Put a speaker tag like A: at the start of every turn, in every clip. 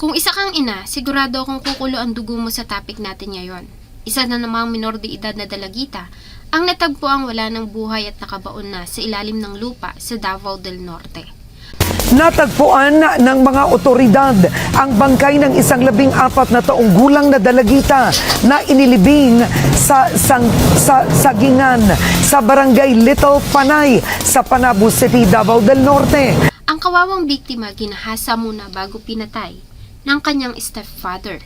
A: Kung isa kang ina, sigurado akong kukulo ang dugo mo sa topic natin ngayon. Isa na namang minor de edad na dalagita ang natagpo ang wala ng buhay at nakabaon na sa ilalim ng lupa sa Davao del Norte.
B: Natagpuan ng mga otoridad ang bangkay ng isang labing apat na taong gulang na dalagita na inilibing sa, sang, sa sagingan sa barangay Little Panay sa Panabo City, Davao del Norte.
A: Ang kawawang biktima ginahasa muna bago pinatay ng kanyang stepfather.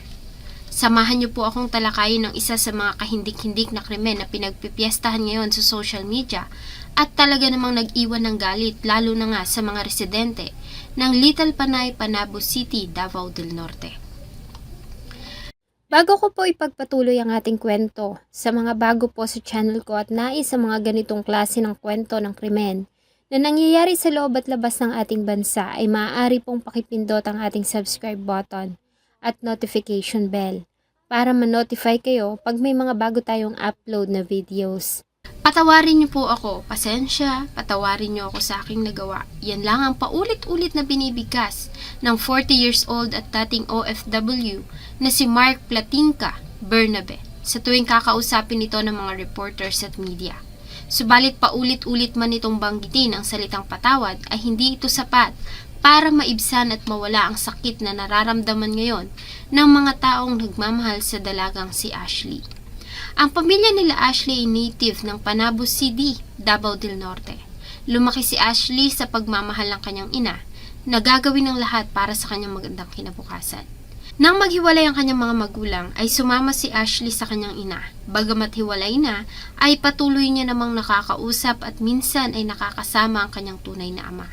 A: Samahan niyo po akong talakayin ng isa sa mga kahindik-hindik na krimen na pinagpipiestahan ngayon sa social media at talaga namang nag-iwan ng galit lalo na nga sa mga residente ng Little Panay, Panabo City, Davao del Norte. Bago ko po ipagpatuloy ang ating kwento, sa mga bago po sa channel ko at nais sa mga ganitong klase ng kwento ng krimen na nangyayari sa loob at labas ng ating bansa ay maaari pong pakipindot ang ating subscribe button at notification bell para ma-notify kayo pag may mga bago tayong upload na videos. Patawarin niyo po ako, pasensya, patawarin niyo ako sa aking nagawa. Yan lang ang paulit-ulit na binibigkas ng 40 years old at dating OFW na si Mark Platinka Bernabe sa tuwing kakausapin ito ng mga reporters at media. Subalit paulit-ulit man itong banggitin ang salitang patawad ay hindi ito sapat para maibsan at mawala ang sakit na nararamdaman ngayon ng mga taong nagmamahal sa dalagang si Ashley. Ang pamilya nila Ashley ay native ng Panabo City, Davao del Norte. Lumaki si Ashley sa pagmamahal ng kanyang ina na gagawin ng lahat para sa kanyang magandang kinabukasan. Nang maghiwalay ang kanyang mga magulang, ay sumama si Ashley sa kanyang ina. Bagamat hiwalay na, ay patuloy niya namang nakakausap at minsan ay nakakasama ang kanyang tunay na ama.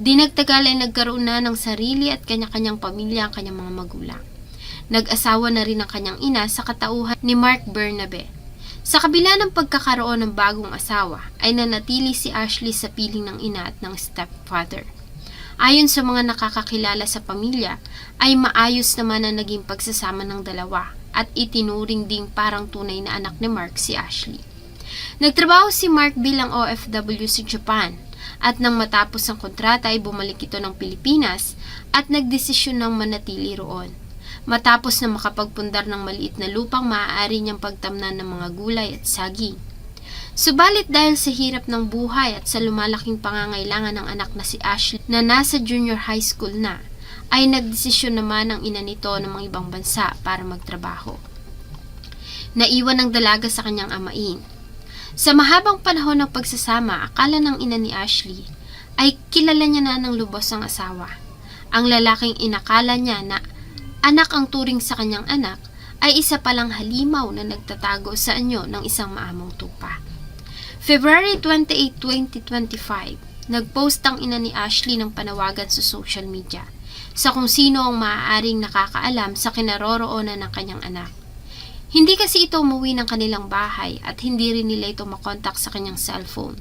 A: Dinagtagal ay nagkaroon na ng sarili at kanya-kanyang pamilya ang kanyang mga magulang. Nag-asawa na rin ang kanyang ina sa katauhan ni Mark Bernabe. Sa kabila ng pagkakaroon ng bagong asawa, ay nanatili si Ashley sa piling ng ina at ng stepfather. Ayon sa mga nakakakilala sa pamilya, ay maayos naman ang naging pagsasama ng dalawa at itinuring ding parang tunay na anak ni Mark si Ashley. Nagtrabaho si Mark bilang OFW sa Japan at nang matapos ang kontrata ay bumalik ito ng Pilipinas at nagdesisyon ng manatili roon. Matapos na makapagpundar ng maliit na lupang maaari niyang pagtamnan ng mga gulay at saging. Subalit dahil sa hirap ng buhay at sa lumalaking pangangailangan ng anak na si Ashley na nasa junior high school na, ay nagdesisyon naman ang ina nito ng mga ibang bansa para magtrabaho. Naiwan ng dalaga sa kanyang amain. Sa mahabang panahon ng pagsasama, akala ng ina ni Ashley ay kilala niya na ng lubos ang asawa. Ang lalaking inakala niya na anak ang turing sa kanyang anak ay isa palang halimaw na nagtatago sa anyo ng isang maamong tupa. February 28, 2025, nagpost ang ina ni Ashley ng panawagan sa social media sa kung sino ang maaaring nakakaalam sa kinaroroonan ng kanyang anak. Hindi kasi ito umuwi ng kanilang bahay at hindi rin nila ito makontak sa kanyang cellphone.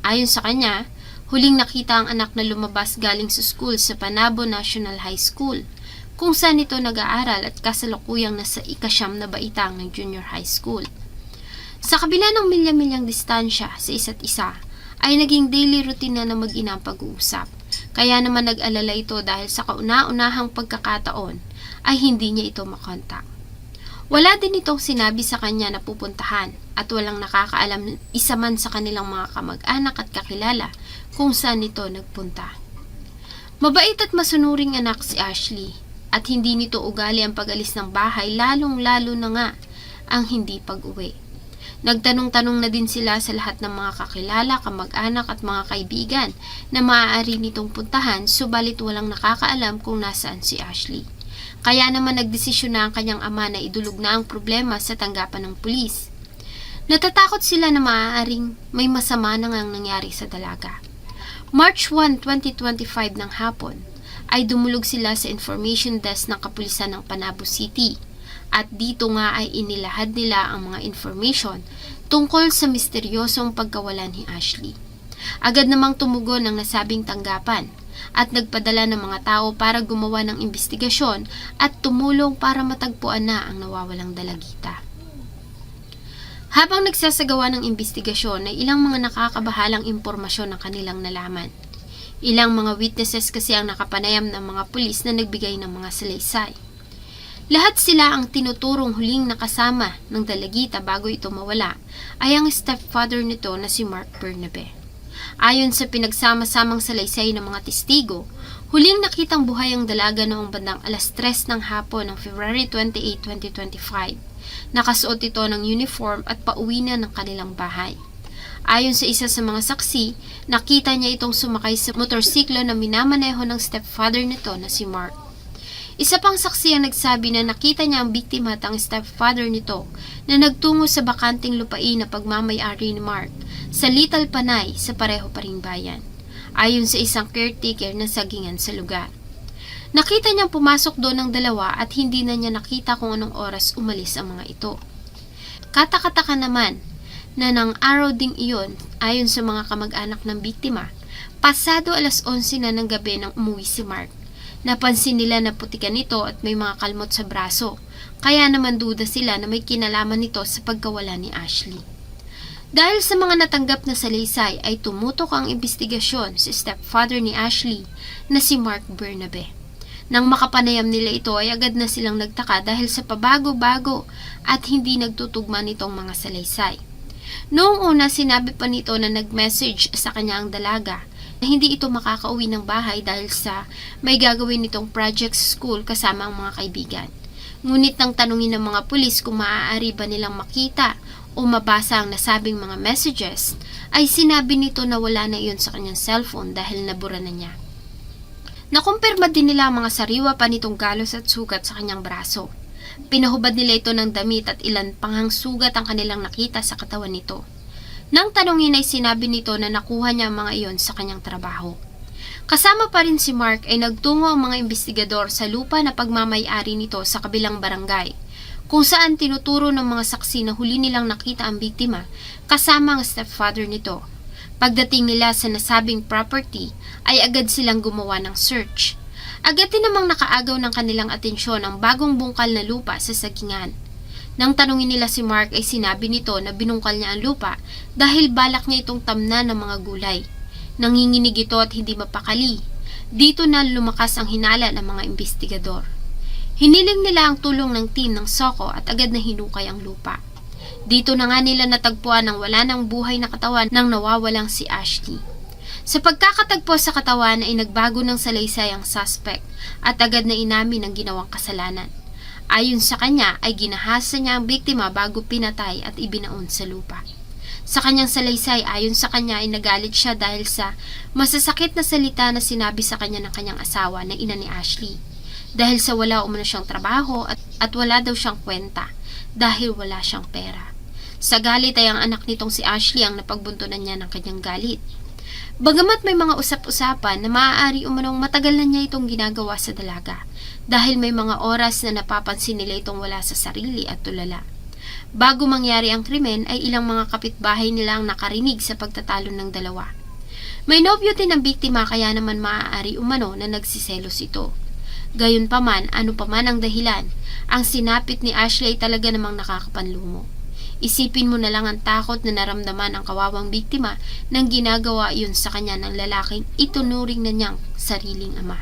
A: Ayon sa kanya, huling nakita ang anak na lumabas galing sa school sa Panabo National High School kung saan ito nag-aaral at kasalukuyang nasa ikasyam na baitang ng junior high school. Sa kabila ng milya-milyang distansya sa isa't isa, ay naging daily routine na ng mag-ina pag-uusap. Kaya naman nag-alala ito dahil sa kauna-unahang pagkakataon ay hindi niya ito makontak. Wala din itong sinabi sa kanya na pupuntahan at walang nakakaalam isa man sa kanilang mga kamag-anak at kakilala kung saan ito nagpunta. Mabait at masunuring anak si Ashley at hindi nito ugali ang pag-alis ng bahay lalong-lalo na nga ang hindi pag-uwi. Nagtanong-tanong na din sila sa lahat ng mga kakilala, kamag-anak at mga kaibigan na maaari nitong puntahan subalit walang nakakaalam kung nasaan si Ashley. Kaya naman nagdesisyon na ang kanyang ama na idulog na ang problema sa tanggapan ng pulis. Natatakot sila na maaaring may masama na ngang nangyari sa dalaga. March 1, 2025 ng hapon, ay dumulog sila sa information desk ng kapulisan ng Panabo City at dito nga ay inilahad nila ang mga information tungkol sa misteryosong pagkawalan ni Ashley. Agad namang tumugon ang nasabing tanggapan at nagpadala ng mga tao para gumawa ng investigasyon at tumulong para matagpuan na ang nawawalang dalagita. Habang nagsasagawa ng investigasyon ay ilang mga nakakabahalang impormasyon ang kanilang nalaman. Ilang mga witnesses kasi ang nakapanayam ng mga pulis na nagbigay ng mga salaysay. Lahat sila ang tinuturong huling nakasama ng dalagita bago ito mawala ay ang stepfather nito na si Mark Bernabe. Ayon sa pinagsama-samang salaysay ng mga testigo, huling nakitang buhay ang dalaga noong bandang alas 3 ng hapon ng February 28, 2025. Nakasuot ito ng uniform at pauwi na ng kanilang bahay. Ayon sa isa sa mga saksi, nakita niya itong sumakay sa motorsiklo na minamaneho ng stepfather nito na si Mark. Isa pang saksi ang nagsabi na nakita niya ang biktima at ang stepfather nito na nagtungo sa bakanting lupain na pagmamayari ni Mark sa Little Panay sa pareho pa ring bayan. Ayon sa isang caretaker na sagingan sa lugar. Nakita niyang pumasok doon ng dalawa at hindi na niya nakita kung anong oras umalis ang mga ito. Katakataka naman na ng araw ding iyon, ayon sa mga kamag-anak ng biktima, pasado alas 11 na ng gabi nang umuwi si Mark. Napansin nila na putikan nito at may mga kalmot sa braso, kaya naman duda sila na may kinalaman nito sa pagkawala ni Ashley. Dahil sa mga natanggap na salaysay ay tumutok ang investigasyon sa stepfather ni Ashley na si Mark Bernabe. Nang makapanayam nila ito ay agad na silang nagtaka dahil sa pabago-bago at hindi nagtutugma nitong mga salaysay. Noong una sinabi pa nito na nag-message sa kanya ang dalaga na hindi ito makakauwi ng bahay dahil sa may gagawin nitong project school kasama ang mga kaibigan. Ngunit nang tanungin ng mga pulis kung maaari ba nilang makita o mabasa ang nasabing mga messages, ay sinabi nito na wala na iyon sa kanyang cellphone dahil nabura na niya. Nakumpirma din nila ang mga sariwa pa nitong galos at sugat sa kanyang braso. Pinahubad nila ito ng damit at ilan panghang sugat ang kanilang nakita sa katawan nito. Nang tanongin ay sinabi nito na nakuha niya ang mga iyon sa kanyang trabaho. Kasama pa rin si Mark ay nagtungo ang mga investigador sa lupa na pagmamayari nito sa kabilang barangay, kung saan tinuturo ng mga saksi na huli nilang nakita ang biktima kasama ang stepfather nito. Pagdating nila sa nasabing property ay agad silang gumawa ng search. Agad din namang nakaagaw ng kanilang atensyon ang bagong bungkal na lupa sa sagingan. Nang tanungin nila si Mark ay sinabi nito na binungkal niya ang lupa dahil balak niya itong tamna ng mga gulay. Nanginginig ito at hindi mapakali. Dito na lumakas ang hinala ng mga investigador. Hiniling nila ang tulong ng team ng Soko at agad na hinukay ang lupa. Dito na nga nila natagpuan ang wala ng buhay na katawan ng nawawalang si Ashley. Sa pagkakatagpo sa katawan ay nagbago ng salaysay ang suspect at agad na inamin ang ginawang kasalanan. Ayon sa kanya ay ginahasa niya ang biktima bago pinatay at ibinaon sa lupa. Sa kanyang salaysay ayon sa kanya ay nagalit siya dahil sa masasakit na salita na sinabi sa kanya ng kanyang asawa na ina ni Ashley. Dahil sa wala umano siyang trabaho at, at wala daw siyang kwenta dahil wala siyang pera. Sa galit ay ang anak nitong si Ashley ang napagbuntunan niya ng kanyang galit. Bagamat may mga usap-usapan na maaari umanong matagal na niya itong ginagawa sa dalaga dahil may mga oras na napapansin nila itong wala sa sarili at tulala. Bago mangyari ang krimen ay ilang mga kapitbahay nila ang nakarinig sa pagtatalo ng dalawa. May nobyo din ang biktima kaya naman maaari umano na nagsiselos ito. Gayunpaman, ano paman ang dahilan, ang sinapit ni Ashley talaga namang nakakapanlumo. Isipin mo na lang ang takot na naramdaman ang kawawang biktima nang ginagawa iyon sa kanya ng lalaking itunuring na niyang sariling ama.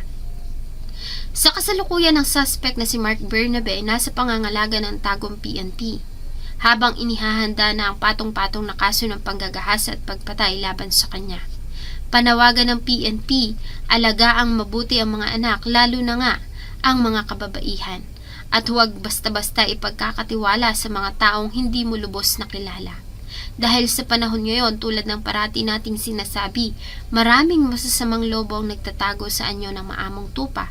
A: Sa kasalukuyan ng suspect na si Mark Bernabe ay nasa pangangalaga ng tagong PNP, habang inihahanda na ang patong-patong na kaso ng panggagahasa at pagpatay laban sa kanya. Panawagan ng PNP, alagaang mabuti ang mga anak lalo na nga ang mga kababaihan at huwag basta-basta ipagkakatiwala sa mga taong hindi mo lubos na kilala. Dahil sa panahon ngayon, tulad ng parati nating sinasabi, maraming masasamang lobo ang nagtatago sa anyo ng maamong tupa